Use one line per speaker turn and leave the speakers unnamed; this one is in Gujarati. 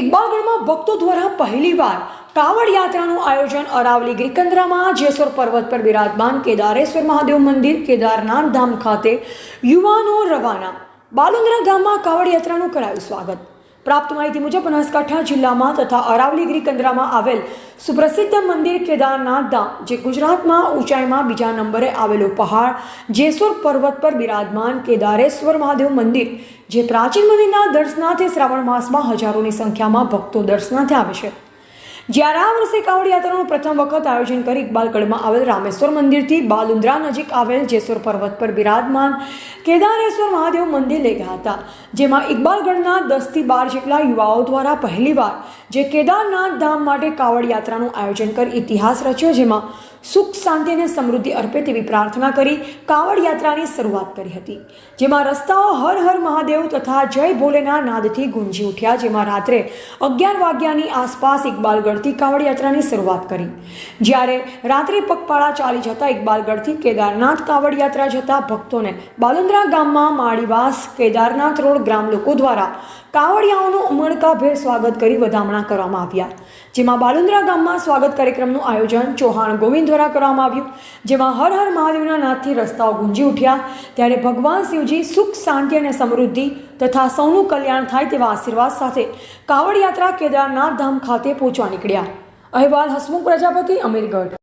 ઇકબાલગઢમાં ભક્તો દ્વારા પહેલીવાર કાવડ યાત્રાનું આયોજન અરાવલી ગ્રીકંદ્રામાં જેસોર પર્વત પર બિરાજમાન કેદારેશ્વર મહાદેવ મંદિર, કેદારનાથ ધામ ખાતે યુવાનો રવાના. બાલુંદ્રા ગામમાં કાવડ યાત્રાનું કરાયું સ્વાગત. પ્રાપ્ત માહિતી મુજબ બનાસકાંઠા જિલ્લામાં તથા અરાવલી ગ્રીકંદ્રામાં આવેલ સુપ્રસિદ્ધ મંદિર કેદારનાથ ધામ, જે ગુજરાતમાં ઊંચાઈમાં બીજા નંબરે આવેલો પહાડ, જેસુર પર્વત પર બિરાજમાન કેદારેશ્વર મહાદેવ મંદિર, જે પ્રાચીન મંદિરના દર્શનાર્થે શ્રાવણ માસમાં હજારોની સંખ્યામાં ભક્તો દર્શનાર્થે આવે છે. જ્યારે આ વર્ષે કાવડ યાત્રાનું પ્રથમ વખત આયોજન કરી ઇકબાલગઢમાં આવેલ રામેશ્વર મંદિરથી બાલુંદ્રા નજીક આવેલ જેસોર પર્વત પર બિરાજમાન કેદારેશ્વર મહાદેવ મંદિર લઈ ગયા હતા, જેમાં ઇકબાલગઢના દસથી બાર જેટલા યુવાઓ દ્વારા પહેલીવાર જે કેદારનાથ ધામ માટે કાવડ યાત્રાનું આયોજન કરી ઇતિહાસ રચ્યો, જેમાં સુખ, શાંતિ અને સમૃદ્ધિ અર્પે તેવી પ્રાર્થના કરી કાવડ યાત્રાની શરૂઆત કરી હતી, જેમાં રસ્તાઓ હર હર મહાદેવ તથા જય ભોલેના નાદથી ગુંજી ઉઠ્યા, જેમાં રાત્રે અગિયાર વાગ્યાની આસપાસ ઇકબાલગઢથી કાવડ યાત્રાની શરૂઆત કરી. જ્યારે રાત્રે પગપાળા ચાલી જતા ઇકબાલગઢથી કેદારનાથ કાવડ યાત્રા જતા ભક્તોને બાલુંદ્રા ગામમાં માળીવાસ કેદારનાથ રોડ ગ્રામ લોકો દ્વારા કાવડિયાઓનું ઉમળકાભેર સ્વાગત કરી વધામણા કરવામાં આવ્યા. જેમાં બાલુંદ્રા ગામમાં સ્વાગત કાર્યક્રમનું આયોજન ચૌહાણ ગોવિંદ દ્વારા કરવામાં આવ્યું. જેમાં હર હર મહાદેવના નાદથી રસ્તાઓ ગુંજી ઉઠ્યા. ત્યારે ભગવાન શિવજી સુખ, શાંતિ અને સમૃદ્ધિ તથા સૌનું કલ્યાણ થાય તેવા આશીર્વાદ સાથે કાવડ યાત્રા કેદારનાથ ધામ ખાતે પહોંચવા નીકળ્યા. અહેવાલ, હસમુખ પ્રજાપતિ, અમીરગઢ.